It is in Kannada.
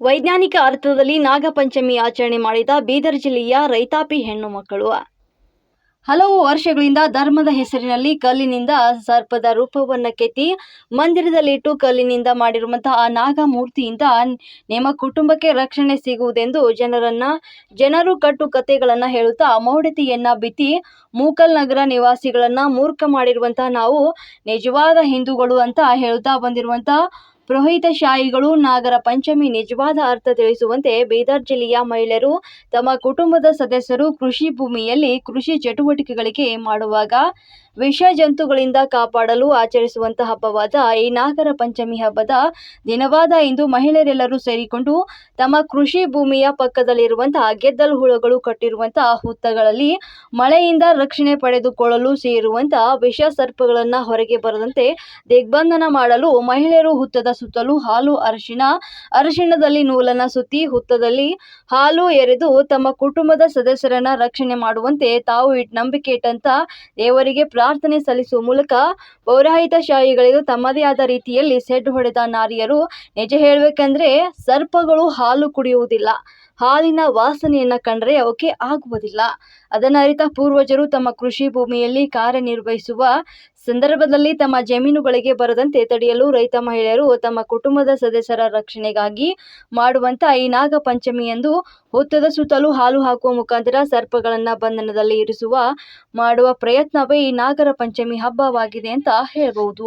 ವೈಜ್ಞಾನಿಕ ಅರ್ಥದಲ್ಲಿ ನಾಗಪಂಚಮಿ ಆಚರಣೆ ಮಾಡಿದ ಬೀದರ್ ಜಿಲ್ಲೆಯ ರೈತಾಪಿ ಹೆಣ್ಣು ಮಕ್ಕಳು. ಹಲವು ವರ್ಷಗಳಿಂದ ಧರ್ಮದ ಹೆಸರಿನಲ್ಲಿ ಕಲ್ಲಿನಿಂದ ಸರ್ಪದ ರೂಪವನ್ನು ಕೆತ್ತಿ ಮಂದಿರದಲ್ಲಿಟ್ಟು ಕಲ್ಲಿನಿಂದ ಮಾಡಿರುವಂತಹ ಆ ನಾಗಮೂರ್ತಿಯಿಂದ ನಿಮ್ಮ ಕುಟುಂಬಕ್ಕೆ ರಕ್ಷಣೆ ಸಿಗುವುದೆಂದು ಜನರನ್ನ, ಜನರು ಕಟ್ಟು ಕಥೆಗಳನ್ನು ಹೇಳುತ್ತಾ ಮೌಢತಿಯನ್ನ ಬಿತ್ತಿ ಮೂಕಲ್ ನಗರ ನಿವಾಸಿಗಳನ್ನ ಮೂರ್ಖ ಮಾಡಿರುವಂತಹ ನಾವು ನಿಜವಾದ ಹಿಂದೂಗಳು ಅಂತ ಹೇಳುತ್ತಾ ಬಂದಿರುವಂತಹ ಪುರೋಹಿತಶಾಹಿಗಳು ನಾಗರ ಪಂಚಮಿ ನಿಜವಾದ ಅರ್ಥ ತಿಳಿಸುವಂತೆ ಬೀದರ್ ಜಿಲ್ಲೆಯ ಮಹಿಳೆಯರು ತಮ್ಮ ಕುಟುಂಬದ ಸದಸ್ಯರು ಕೃಷಿ ಭೂಮಿಯಲ್ಲಿ ಕೃಷಿ ಚಟುವಟಿಕೆಗಳಿಗೆ ಮಾಡುವಾಗ ವಿಷ ಜಂತುಗಳಿಂದ ಕಾಪಾಡಲು ಆಚರಿಸುವಂತಹ ಹಬ್ಬವಾದ ಈ ನಾಗರ ಪಂಚಮಿ ಹಬ್ಬದ ದಿನವಾದ ಇಂದು ಮಹಿಳೆಯರೆಲ್ಲರೂ ಸೇರಿಕೊಂಡು ತಮ್ಮ ಕೃಷಿ ಭೂಮಿಯ ಪಕ್ಕದಲ್ಲಿರುವಂತಹ ಗೆದ್ದಲು ಹುಳುಗಳು ಕಟ್ಟಿರುವಂತಹ ಹುತ್ತಗಳಲ್ಲಿ ಮಳೆಯಿಂದ ರಕ್ಷಣೆ ಪಡೆದುಕೊಳ್ಳಲು ಸೇರುವಂತಹ ವಿಷ ಸರ್ಪಗಳನ್ನು ಹೊರಗೆ ಬರದಂತೆ ದಿಗ್ಬಂಧನ ಮಾಡಲು ಮಹಿಳೆಯರು ಹುತ್ತದ ಸುತ್ತಲೂ ಹಾಲು ಅರಿಶಿಣ, ಅರಿಶಿಣದಲ್ಲಿ ನೂಲನ ಸುತ್ತಿ ಹುತ್ತದಲ್ಲಿ ಹಾಲು ಎರೆದು ತಮ್ಮ ಕುಟುಂಬದ ಸದಸ್ಯರನ್ನ ರಕ್ಷಣೆ ಮಾಡುವಂತೆ ತಾವು ನಂಬಿಕೆ ಇಟ್ಟಂತ ದೇವರಿಗೆ ಪ್ರಾರ್ಥನೆ ಸಲ್ಲಿಸುವ ಮೂಲಕ ಪೌರಾಹಿತಶಾಹಿಗಳಿಗೂ ತಮ್ಮದೇ ಆದ ರೀತಿಯಲ್ಲಿ ಸೆಡ್ ಹೊಡೆದ ನಾರಿಯರು ನಿಜ ಹೇಳಬೇಕಂದ್ರೆ ಸರ್ಪಗಳು ಹಾಲು ಕುಡಿಯುವುದಿಲ್ಲ. ಹಾಲಿನ ವಾಸನೆಯನ್ನ ಕಂಡರೆ ಅವಕ್ಕೆ ಆಗುವುದಿಲ್ಲ. ಅದನ್ನ ಅರಿತ ಪೂರ್ವಜರು ತಮ್ಮ ಕೃಷಿ ಭೂಮಿಯಲ್ಲಿ ಕಾರ್ಯನಿರ್ವಹಿಸುವ ಸಂದರ್ಭದಲ್ಲಿ ತಮ್ಮ ಜಮೀನುಗಳಿಗೆ ಬರದಂತೆ ತಡೆಯಲು ರೈತ ಮಹಿಳೆಯರು ತಮ್ಮ ಕುಟುಂಬದ ಸದಸ್ಯರ ರಕ್ಷಣೆಗಾಗಿ ಮಾಡುವಂತ ಈ ನಾಗ ಪಂಚಮಿಯಂದು ಹುತ್ತದ ಸುತ್ತಲೂ ಹಾಲು ಹಾಕುವ ಮುಖಾಂತರ ಸರ್ಪಗಳನ್ನು ಬಂಧನದಲ್ಲಿ ಇರಿಸುವ ಮಾಡುವ ಪ್ರಯತ್ನವೇ ಈ ನಾಗರ ಪಂಚಮಿ ಹಬ್ಬವಾಗಿದೆ ಅಂತ ಹೇಳ್ಬಹುದು.